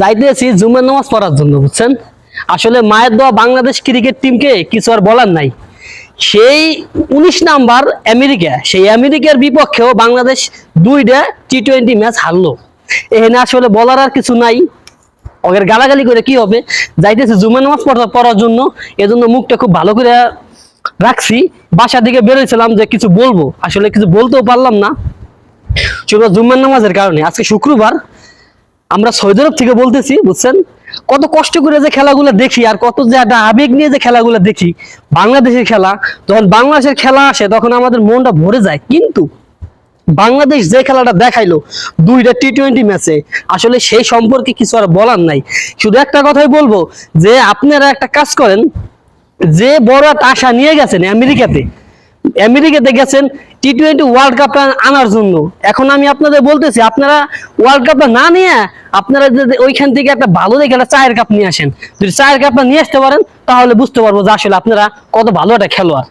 যাইতেছি জুমের নামাজ পড়ার জন্য, বুঝছেন? আসলে মায়ের দেওয়া বাংলাদেশ ক্রিকেট টিমকে কিছু আর বলার নাই। সেই উনিশ নাম্বার আমেরিকা, সেই আমেরিকার বিপক্ষেও বাংলাদেশ দুইটা টি টোয়েন্টি ম্যাচ হারলো। এখানে আসলে বলার আর কিছু নাই। ওদের গালাগালি করে কি হবে? যাইতেছে জুমের নামাজ পড়া পড়ার জন্য, এজন্য মুখটা খুব ভালো করে রাখছি। বাসা দিকে বেরোইছিলাম যে কিছু বলব। আসলে কিছু বলতেও পারলাম না। চলো জুম্মার নামাজের কারণে আজকে শুক্রবার আমরা সৌদি আরব থেকে বলতেছি, বুঝছেন? কত কষ্ট করে যে খেলাগুলো দেখি আর কত যে একটা আবেগ নিয়ে যে খেলাগুলো দেখি। বাংলাদেশের খেলা, যখন বাংলাদেশের খেলা আসে, তখন আমাদের মনটা ভরে যায়। কিন্তু বাংলাদেশ যে খেলাটা দেখাইলো, দুইটা টি টোয়েন্টি ম্যাচে আসলে সেই সম্পর্কে কিছু আর বলার নাই। শুধু একটা কথাই বলব যে, আপনারা একটা কাজ করেন, যে বড় একটা আশা নিয়ে গেছেন আমেরিকাতে আমেরিকাতে গেছেন টি টোয়েন্টি ওয়ার্ল্ড কাপটা আনার জন্য। এখন আমি আপনাদের বলতেছি, আপনারা ওয়ার্ল্ড কাপটা না নিয়ে আপনারা যদি ওইখান থেকে একটা ভালো দেখে একটা চায়ের কাপ নিয়ে আসেন। যদি চায়ের কাপটা নিয়ে আসতে পারেন, তাহলে বুঝতে পারব যে আসলে আপনারা কত ভালো একটা খেলোয়াড়।